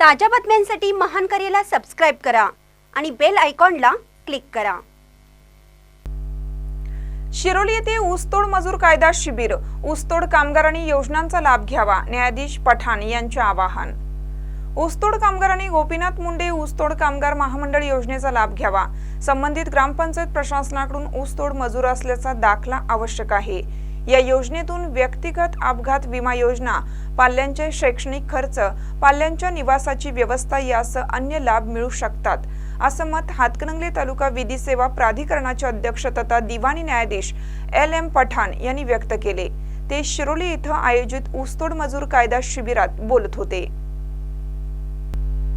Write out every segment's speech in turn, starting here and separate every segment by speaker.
Speaker 1: ताज्या बातम्यांसाठी महान करेला सबस्क्राईब करा आणि बेल आयकॉनला क्लिक करा.
Speaker 2: शिरोली येथे ऊसतोड मजूर कायदा शिबिर. ऊसतोड कामगारांनी योजनांचा लाभ घ्यावा न्यायाधीश पठाण यांचे आवाहन. ऊसतोड कामगारांनी गोपीनाथ मुंडे ऊसतोड कामगार महामंडळ योजनेचा लाभ घ्यावा. संबंधित ग्रामपंचायत प्रशासनाकडून ऊसतोड मजूर असल्याचा दाखला आवश्यक आहे. या योजनेतून व्यक्तिगत अपघात विमा योजना पाल्यांचे शैक्षणिक खर्च पाल्यांच्या निवासाची व्यवस्था यासह अन्य लाभ मिळू शकतात. असं मत हातकणंगले तालुका विधी सेवा प्राधिकरणाचे अध्यक्ष तथा दिवाणी न्यायाधीश एल एम पठाण यांनी व्यक्त केले. ते शिरोली इथं आयोजित ऊसतोड मजूर कायदा शिबिरात बोलत होते.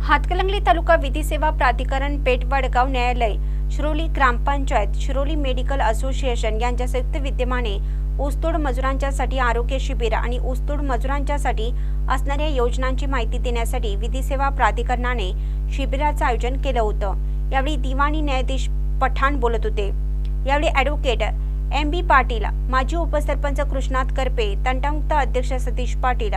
Speaker 1: हातकलंगली तालुका विधी सेवा प्राधिकरण पेठ वडगाव न्यायालय शिरोली ग्रामपंचायत शिरोली मेडिकल असोसिएशन यांच्या संयुक्त विद्यमाने ऊसतोड मजुरांच्यासाठी आरोग्य शिबिर आणि ऊसतोड मजुरांच्यासाठी असणाऱ्या योजनांची माहिती देण्यासाठी विधी सेवा प्राधिकरणाने शिबिराचं आयोजन केलं होतं. यावेळी दिवाणी न्यायाधीश पठाण बोलत होते. यावेळी ॲडव्होकेट एम बी पाटील माजी उपसरपंच कृष्णात करपे तंटामुक्त अध्यक्ष सतीश पाटील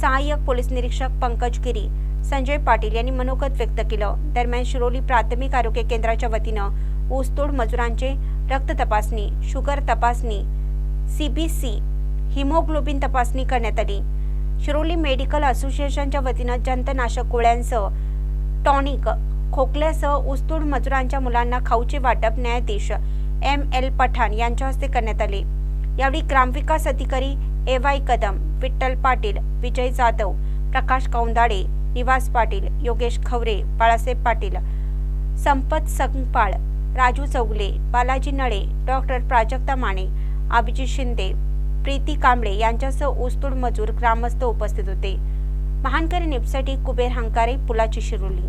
Speaker 1: सहाय्यक पोलीस निरीक्षक पंकज गिरी संजय पाटील यांनी मनोगत व्यक्त केलं. दरम्यान शिरोली प्राथमिक आरोग्य केंद्राच्या वतीनं ऊसतोड मजुरांचे रक्त तपासणी शुगर तपासणी सीबीसी हिमोग्लोबिन तपासणी करण्यात आली. शिरोली मेडिकल असोसिएशनच्या वतीनं जंतनाशक गोळ्यांसह टॉनिक खोकल्यासह ऊसतोड मजुरांच्या मुलांना खाऊचे वाटप न्यायाधीश एम एल पठाण यांच्या हस्ते करण्यात आले. यावेळी ग्रामविकास अधिकारी A Y Kadam Vitthal Patil Vijay Jadhav Prakash Kaundade Nivas Patil Yogesh Khaware Balasaheb Patil Sampat Sangpal Raju Chougale Balaji Nale doctor Prajakta Mane Abhijit Shinde Priti Kamble यांच्यासह ऊसतोड मजूर ग्रामस्थ उपस्थित होते. महानकरी निपसाठी कुबेर हंकारे पुलाची शिरोली.